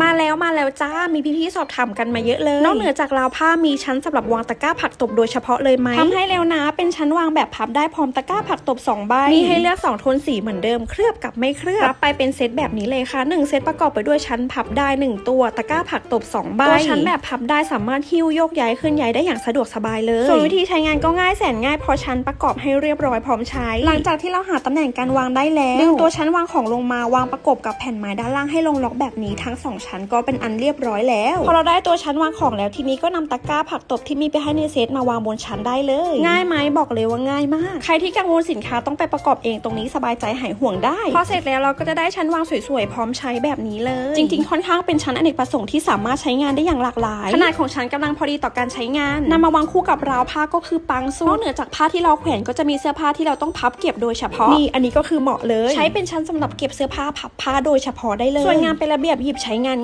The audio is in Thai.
มาแล้วมาแล้วจ้า มีพี่ๆสอบถามกันมาเยอะเลย นอกเหนือจากราวผ้ามีชั้นสำหรับวางตะกร้าผักตบโดยเฉพาะเลยไหมทำให้แล้วนะ เป็นชั้นวางแบบพับได้พร้อมตะกร้าผักตบ2ใบ มีให้เลือก2โทนสีเหมือนเดิม เคลือบกับไม่เคลือบ รับไปเป็นเซตแบบนี้เลยค่ะ 1 เซตประกอบไปด้วยชั้นพับได้ 1 ตัว ตะกร้าผักตบ2ใบ ตัวชั้นแบบพับได้สามารถหิ้วโยกย้ายเคลื่อนย้ายได้อย่างสะดวกสบายเลย ส่วนวิธีใช้งานก็ง่ายแสนง่ายเพราะชั้นประกอบให้เรียบร้อยพร้อมใช้ หลังจากที่เราหาตำแหน่งการวางได้แล้ว ดึงตัวชั้นวางของลงมาวางประกบกับแผ่นไม้ด้านล่างให้ลงล็อกแบบนี้ทั้งสองชั้นก็เป็นอันเรียบร้อยแล้ว พอเราได้ตัวชั้นวางของแล้วทีนี้ก็นำตะกร้าผักตบที่มีไปให้ในเซตมาวางบนชั้นได้เลย ง่ายไหมบอกเลยว่าง่ายมาก ใครที่กังวลสินค้าต้องไปประกอบเองตรงนี้สบายใจหายห่วงได้พอเสร็จแล้วเราก็จะได้ชั้นวางสวยๆพร้อมใช้แบบนี้เลย จริงๆ ค่อนข้างเป็นชั้นอเนกประสงค์ที่สามารถใช้งานได้อย่างหลากหลาย ขนาดของชั้นกำลังพอดีต่อการใช้งานนำมาวางคู่กับราวผ้าก็คือปังสุดนอกเหนือจากผ้าที่เราแขวนก็จะมีเสื้อผ้าที่เราต้องพับเก็บโดยเฉพาะนี่อันนี้ก็คือเหมาะเลย ใช้เป็นชั้นสำหรับเก็บเสื้อผ้าพับผ้าโดยเฉพาะได้เลยส่วนงานเป็นระเบียบหยิบใช้งาน